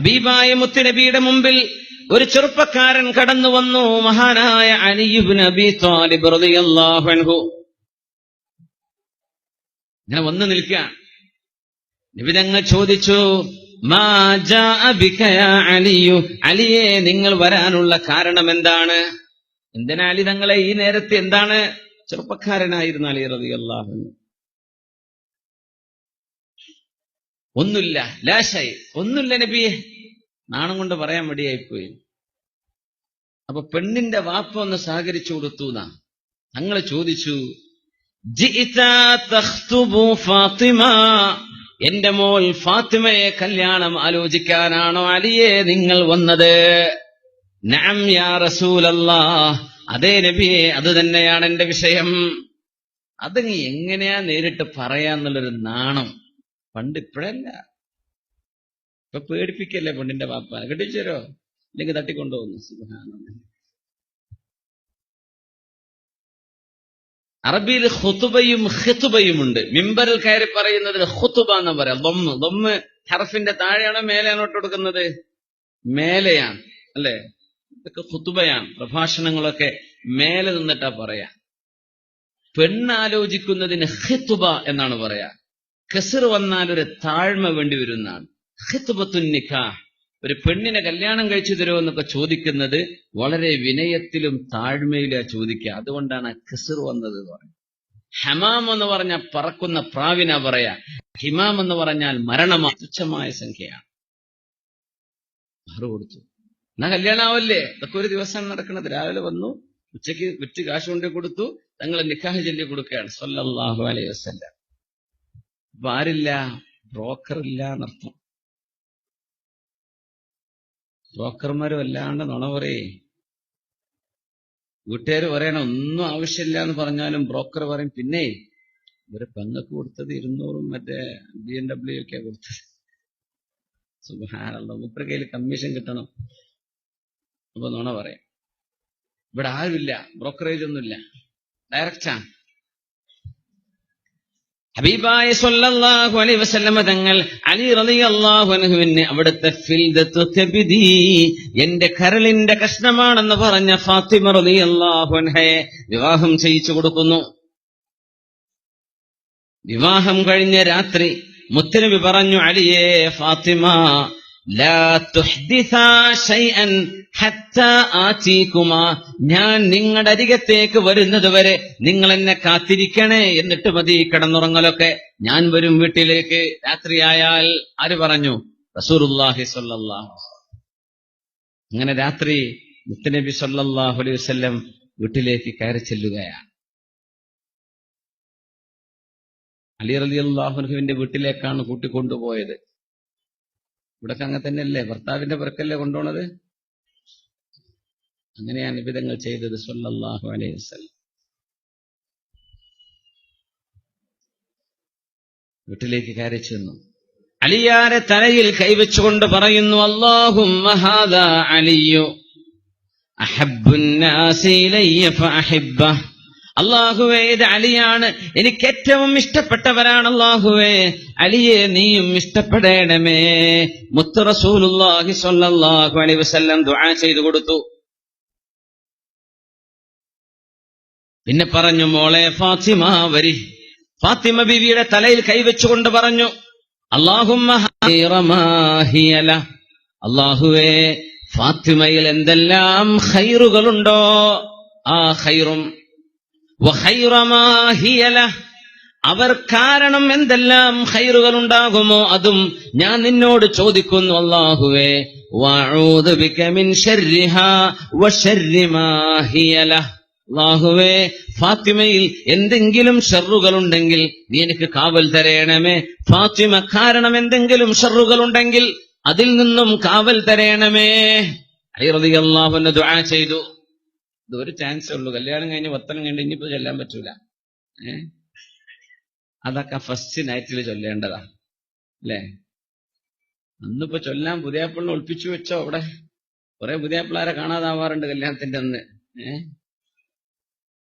ഹബീബായ മുത്തുനബിയുടെ മുമ്പിൽ ഒരു ചെറുപ്പക്കാരൻ കടന്നു വന്നു. മഹാനായ അലിയുബ് നബി താലിബ് റളിയല്ലാഹു ഇങ്ങനെ വന്നു നിൽക്കുക നിബിതങ്ങൾ ചോദിച്ചു അലിയു? അലിയെ നിങ്ങൾ വരാനുള്ള കാരണം എന്താണ്? എന്തിനാ അലി തങ്ങളെ ഈ നേരത്തെ എന്താണ്? ചെറുപ്പക്കാരനായിരുന്നു അലി റളിയല്ലാഹു അൻഹു ഒന്നുമില്ല. ലാശായി ഒന്നുമില്ല നബിയെ. നാണം കൊണ്ട് പറയാൻ മടിയായിപ്പോയി. അപ്പൊ പെണ്ണിന്റെ വാപ്പ ഒന്ന് സഹകരിച്ചു കൊടുത്തു എന്നാ. ഞങ്ങൾ ചോദിച്ചു "ജിഇത തഖ്തുബു ഫാത്തിമ. എന്റെ മോൾ ഫാത്തിമയെ കല്യാണം ആലോചിക്കാനാണോ അലിയെ നിങ്ങൾ വന്നത്? യാ അതേ നബിയെ അത് തന്നെയാണ് എന്റെ വിഷയം. അത് നീ എങ്ങനെയാ നേരിട്ട് പറയാന്നുള്ളൊരു നാണം. പണ്ട് ഇപ്പോഴല്ല. ഇപ്പൊ പേടിപ്പിക്കല്ലേ പെണ്ണിന്റെ വാപ്പ? കെട്ടിച്ചേരോ? ഇല്ലെങ്കിൽ തട്ടിക്കൊണ്ടുപോകുന്നു. സുബ്ഹാനല്ലാഹ്. അറബിയിൽ ഹുത്തുബയും ഹിത്തുബയും ഉണ്ട് മിമ്പറിൽ കയറി പറയുന്നതിന് ഹുത്തുബ എന്ന് പറയാം. ബൊമ്മ ബൊമ്മ ഹർഫിന്റെ താഴെയാണോ മേലെയാണോ ഇട്ട് കൊടുക്കുന്നത്? മേലെയാണ്. അല്ലെ? ഇതൊക്കെ ഹുത്തുബയാണ് പ്രഭാഷണങ്ങളൊക്കെ മേലെ നിന്നിട്ടാ പറയാ. പെണ്ണാലോചിക്കുന്നതിന് ഹിത്തുബ എന്നാണ് പറയാ. കസർ വന്നാൽ ഒരു താഴ്മ വേണ്ടി വരുന്നതാണ്. നിക്കാഹ്. ഒരു പെണ്ണിനെ കല്യാണം കഴിച്ചു തരുമോ എന്നൊക്കെ ചോദിക്കുന്നത് വളരെ വിനയത്തിലും താഴ്മയിലാ ചോദിക്കുക. അതുകൊണ്ടാണ് കസർ വന്നത് എന്ന് ഹമാം എന്ന് പറഞ്ഞാൽ പറക്കുന്ന പ്രാവിന പറയാ. ഹിമാം എന്ന് പറഞ്ഞാൽ മരണമാ. തുച്ഛമായ സംഖ്യയാണ്. മറുകൊടുത്തു എന്നാ കല്യാണാവല്ലേ? ഇതൊക്കെ ഒരു ദിവസം നടക്കുന്നത് രാവിലെ വന്നു ഉച്ചയ്ക്ക് വിറ്റ് കാശ് കൊണ്ടു കൊടുത്തു തങ്ങളെ നിക്കാഹ് ചൊല്ലി കൊടുക്കുകയാണ്. സല്ലല്ലാഹു അലൈഹി വസല്ലം. ആരില്ല ബ്രോക്കർ ഇല്ല എന്നർത്ഥം. ബ്രോക്കർമാര് വല്ലാണ്ട് നുണ പറയേ. വീട്ടുകാർ പറയണം ഒന്നും ആവശ്യമില്ല എന്ന് പറഞ്ഞാലും ബ്രോക്കർ പറയും പിന്നെ ഇവർ പെങ്ങക്ക് കൊടുത്തത് ഇരുന്നൂറും മറ്റേ ബി എം ഡബ്ല്യു ഒക്കെ കൊടുത്തത്. സുഖാനുള്ള മുപ്പര കയ്യിൽ കമ്മീഷൻ കിട്ടണം. അപ്പൊ നുണ പറയാം. ഇവിടെ ആരുമില്ല ബ്രോക്കറേജ് ഒന്നുമില്ല ഡയറക്റ്റാണ് ഹബീബായ സല്ലല്ലാഹു അലൈഹി വസല്ലമ തങ്ങൾ അലി റളിയല്ലാഹു അൻഹുവിന് അവിടുത്തെ ഫിൽദത്തു കബിദി എന്റെ കരളിന്റെ കഷ്ണമാണെന്ന് പറഞ്ഞ ഫാത്തിമ റളിയല്ലാഹു അൻഹയെ വിവാഹം ചെയ്യിച്ചു കൊടുക്കുന്നു. വിവാഹം കഴിഞ്ഞ രാത്രി മുത്തനബി പറഞ്ഞു അലിയേ ഫാത്തിമ ഞാൻ നിങ്ങളുടെ അരികത്തേക്ക് വരുന്നത് വരെ നിങ്ങൾ എന്നെ കാത്തിരിക്കണേ എന്നിട്ട് മതി കിടന്നുറങ്ങലൊക്കെ. ഞാൻ വരും വീട്ടിലേക്ക്. രാത്രിയായാൽ ആര് പറഞ്ഞു? റസൂർഹി സ്വല്ലല്ലാഹു അങ്ങനെ രാത്രി മുത്തനബി സല്ലാഹു അലൈഹി വസല്ലം വീട്ടിലേക്ക് കയറി ചെല്ലുകയാണ്. അലി അള്ളാഹുഹുവിന്റെ വീട്ടിലേക്കാണ് കൂട്ടിക്കൊണ്ടുപോയത്. ഇവിടൊക്കെ അങ്ങനെ തന്നെയല്ലേ? ഭർത്താവിന്റെ പുറക്കല്ലേ കൊണ്ടുപോണത്? അങ്ങനെയാണ് വിധങ്ങൾ ചെയ്തത് സൊല്ലാഹു അലൈഹി വസല്ലം. വീട്ടിലേക്ക് കയറി ചെന്നു. അലിയാരെ തലയിൽ കൈവച്ചുകൊണ്ട് പറയുന്നു അള്ളാഹും അലിയു അഹബ്ബുന്നാസി ഇലയ്യ ഫഅഹിബ്ബഹ്. അള്ളാഹുവേ ഇത് അലിയാണ്. എനിക്ക് ഏറ്റവും ഇഷ്ടപ്പെട്ടവരാണ് അള്ളാഹുവേ. അലിയെ നീയും ഇഷ്ടപ്പെടേണമേ. മുത്ത് റസൂലുള്ളാഹി സ്വല്ലല്ലാഹു അലൈഹി വസല്ലം ദുആ ചെയ്തു കൊടുത്തു. പിന്നെ പറഞ്ഞു മോളെ ഫാത്തിമ വരി. ഫാത്തിമ ബിവിയുടെ തലയിൽ കൈവച്ചുകൊണ്ട് പറഞ്ഞു അള്ളാഹുമ്മ അള്ളാഹുവേ ഫാത്തിമയിൽ എന്തെല്ലാം ഹൈറുകളുണ്ടോ ആ വഖൈറമാഹിയല അവർ കാരണം എന്തെല്ലാം ഹൈറുകൾ ഉണ്ടാകുമോ അതും ഞാൻ നിന്നോട് ചോദിക്കുന്നു അള്ളാഹുവേ. അള്ളാഹുവേ ഫാത്തിമയിൽ എന്തെങ്കിലും ഷെറുകൾ ഉണ്ടെങ്കിൽ നീ എനിക്ക് കാവൽ തരയണമേ ഫാത്തിമ കാരണം എന്തെങ്കിലും ഷെറുകൾ ഉണ്ടെങ്കിൽ അതിൽ നിന്നും കാവൽ തരയണമേ അള്ളാഹു ദുആ ചെയ്തു. ഇത് ചാൻസ് ചാൻസേ ഉള്ളൂ. കല്യാണം കഴിഞ്ഞ് വത്തനം കഴിഞ്ഞ് ഇനിയിപ്പോ ചൊല്ലാൻ പറ്റൂല. ഏ? അതൊക്കെ ഫസ്റ്റ് നൈറ്റിൽ ചൊല്ലേണ്ടതാ. അല്ലേ? അന്നിപ്പോ ചൊല്ലാൻ പുതിയാപ്പിളിനെ ഒളിപ്പിച്ചു വെച്ചോ അവിടെ? കുറെ പുതിയാപ്പിളാരെ കാണാതാവാറുണ്ട് കല്യാണത്തിന്റെ അന്ന്. ഏ?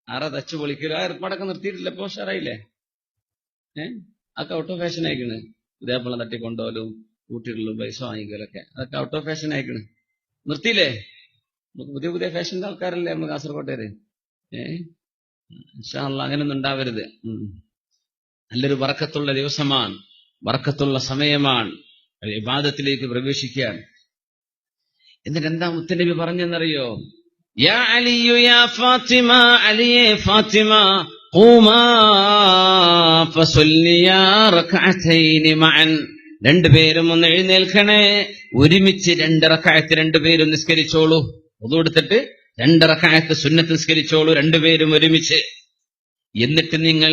ആരാ തച്ചു പൊളിക്കലോ? ആ ഏർപ്പാടൊക്കെ നിർത്തിയിട്ടില്ല. ഇപ്പൊ ഉഷാറായില്ലേ? ഏ? അതൊക്കെ ഔട്ട് ഓഫ് ഫാഷൻ ആയിക്കണ്. പുതിയാപ്പിളെ തട്ടിക്കൊണ്ടോലും കൂട്ടിയിട്ടുള്ള പൈസ വാങ്ങിക്കലൊക്കെ. അതൊക്കെ ഔട്ട് ഓഫ് ഫാഷൻ ആയിക്കണ്. നിർത്തിയില്ലേ? പുതിയ പുതിയ ഫാഷന്റെ ആൾക്കാരല്ലേ നമ്മൾ കാസർകോട്ടേര് ഏഹ് അങ്ങനൊന്നും ഉണ്ടാവരുത്. നല്ലൊരു വറക്കത്തുള്ള ദിവസമാണ്. വറക്കത്തുള്ള സമയമാണ്. വിവാദത്തിലേക്ക് പ്രവേശിക്കാൻ. എന്നിട്ട് എന്താ മുത്തനബി പറഞ്ഞെന്നറിയോ? യാ അലിയു യാ ഫാത്തിമ ഫാത്തിമ രണ്ടുപേരും ഒന്ന് എഴുന്നേൽക്കണേ. ഒരുമിച്ച് രണ്ട് റക്അത്ത് രണ്ടുപേരും നിസ്കരിച്ചോളൂ. ഒതു റക്അത്ത് സുന്നത്ത് നിസ്കരിച്ചോളൂ രണ്ടുപേരും ഒരുമിച്ച്. എന്നിട്ട് നിങ്ങൾ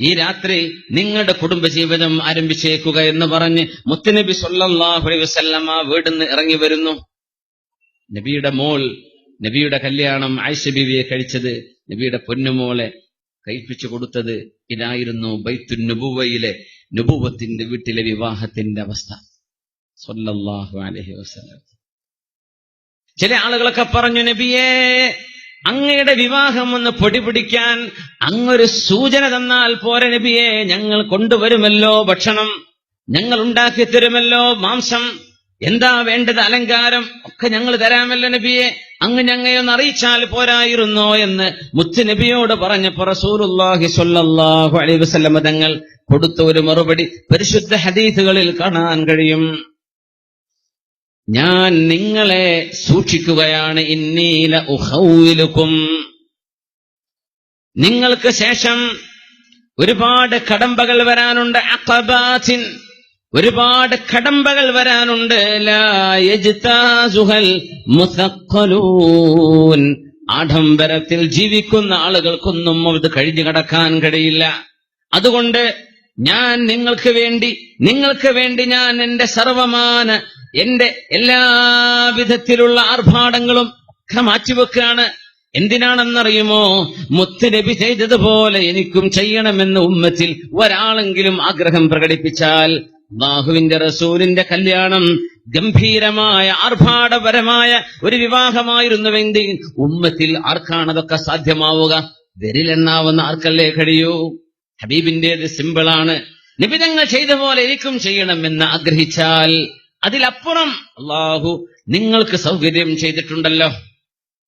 ഈ രാത്രി നിങ്ങളുടെ കുടുംബജീവിതം ആരംഭിച്ചേക്കുക എന്ന് പറഞ്ഞ് മുത്തനബി സൊല്ലാഹുലി അലൈഹി വസല്ലമ വീടിന്ന് ഇറങ്ങി വരുന്നു. നബിയുടെ മോൾ നബിയുടെ കല്യാണം ആയിഷ ബീവിയെ കഴിച്ചത് നബിയുടെ പൊന്നുമോളെ കഴിപ്പിച്ചു കൊടുത്തത് ഇതായിരുന്നു ബൈത്തു നുബുവയിലെ നുബുവത്തിന്റെ വീട്ടിലെ വിവാഹത്തിന്റെ അവസ്ഥ. സൊല്ലാഹു അലഹി വസല്ലം. ചില ആളുകളൊക്കെ പറഞ്ഞു നബിയേ അങ്ങയുടെ വിവാഹം ഒന്ന് പൊടി പിടിക്കാൻ അങ്ങൊരു സൂചന തന്നാൽ പോരെ നബിയെ ഞങ്ങൾ കൊണ്ടുവരുമല്ലോ ഭക്ഷണം ഞങ്ങൾ ഉണ്ടാക്കി തരുമല്ലോ മാംസം എന്താ വേണ്ടത് അലങ്കാരം ഒക്കെ ഞങ്ങൾ തരാമല്ലോ നബിയെ അങ്ങ് ഞങ്ങയൊന്ന് അറിയിച്ചാൽ പോരായിരുന്നോ? എന്ന് മുത്ത് നബിയോട് പറഞ്ഞപ്പോ റസൂലുള്ളാഹി സ്വല്ലല്ലാഹു അലൈഹി വസല്ലമ തങ്ങൾ കൊടുത്ത ഒരു മറുപടി പരിശുദ്ധ ഹദീസുകളിൽ കാണാൻ കഴിയും. ഞാൻ നിങ്ങളെ സൂക്ഷിക്കുകയാണ്. ഇന്നീല ഉഹൗവിലുക്കും നിങ്ങൾക്ക് ശേഷം ഒരുപാട് കടമ്പകൾ വരാനുണ്ട്. അക്കബാസിൻ ഒരുപാട് കടമ്പകൾ വരാനുണ്ട്. ആഡംബരത്തിൽ ജീവിക്കുന്ന ആളുകൾക്കൊന്നും അത് കഴിഞ്ഞു കടക്കാൻ കഴിയില്ല. അതുകൊണ്ട് ഞാൻ നിങ്ങൾക്ക് വേണ്ടി നിങ്ങൾക്ക് വേണ്ടി ഞാൻ എന്റെ സർവമാന എന്റെ എല്ലാവിധത്തിലുള്ള ആർഭാടങ്ങളും ഒക്കെ മാറ്റിവെക്കുകയാണ്. എന്തിനാണെന്നറിയുമോ? മുത്ത് നബി ചെയ്തതുപോലെ എനിക്കും ചെയ്യണമെന്ന് ഉമ്മത്തിൽ ഒരാളെങ്കിലും ആഗ്രഹം പ്രകടിപ്പിച്ചാൽ ബാഹുവിന്റെ റസൂലിന്റെ കല്യാണം ഗംഭീരമായ ആർഭാടപരമായ ഒരു വിവാഹമായിരുന്നുവെങ്കിൽ ഉമ്മത്തിൽ ആർക്കാണതൊക്കെ സാധ്യമാവുക? വിരലെണ്ണാവുന്ന ആർക്കല്ലേ കഴിയൂ? ഹബീബിന്റേത് സിമ്പിളാണ് നിബിതങ്ങൾ ചെയ്ത പോലെ എനിക്കും ചെയ്യണമെന്ന് ആഗ്രഹിച്ചാൽ അതിലപ്പുറം അള്ളാഹു നിങ്ങൾക്ക് സൗകര്യം ചെയ്തിട്ടുണ്ടല്ലോ.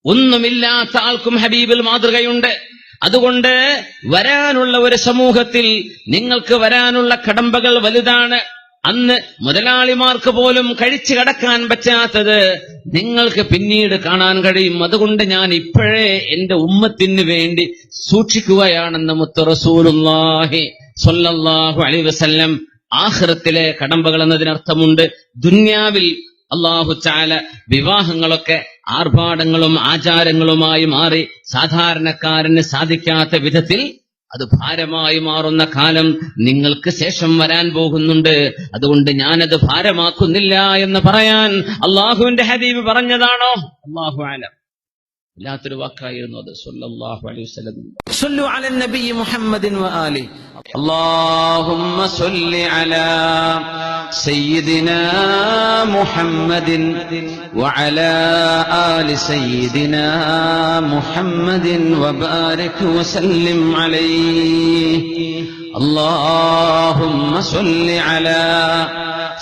ഒന്നുമില്ലാത്ത ആൾക്കും ഹബീബിൽ മാതൃകയുണ്ട്. അതുകൊണ്ട് വരാനുള്ള ഒരു സമൂഹത്തിൽ നിങ്ങൾക്ക് വരാനുള്ള കടമ്പകൾ വലുതാണ്. അന്ന് മുതലാളിമാർക്ക് പോലും കഴിച്ചു കടക്കാൻ പറ്റാത്തത് നിങ്ങൾക്ക് പിന്നീട് കാണാൻ കഴിയും. അതുകൊണ്ട് ഞാൻ ഇപ്പോഴേ എന്റെ ഉമ്മത്തിന് വേണ്ടി സൂക്ഷിക്കുകയാണെന്ന് മുത്ത് അലി സ്വല്ലല്ലാഹു ആഖിറത്തിലെ കടമ്പകൾ എന്നതിനർത്ഥമുണ്ട്. ദുന്യാവിൽ അള്ളാഹു ചാല വിവാഹങ്ങളൊക്കെ ആർഭാടങ്ങളും ആചാരങ്ങളുമായി മാറി സാധാരണക്കാരന് സാധിക്കാത്ത വിധത്തിൽ അത് ഭാരമായി മാറുന്ന കാലം നിങ്ങൾക്ക് ശേഷം വരാൻ പോകുന്നുണ്ട്. അതുകൊണ്ട് ഞാനത് ഭാരമാക്കുന്നില്ല എന്ന് പറയാൻ അള്ളാഹുവിന്റെ ഹദീബ് പറഞ്ഞതാണോ? അള്ളാഹു ആലം വല്ലാത്തൊരു വാക്കായിരുന്നു അത്. സല്ലല്ലാഹു അലൈഹി വസല്ലം. സല്ലു അലൻ നബി മുഹമ്മദിൻ വ അല്ലാഹുമ്മ സല്ലി അലാ സയ്യിദിനാ മുഹമ്മദിൻ വ ആലി സയ്യിദിനാ മുഹമ്മദിൻ വ ബാരിക് അലൈഹി. അല്ലാഹുമ്മ സല്ലി അലാ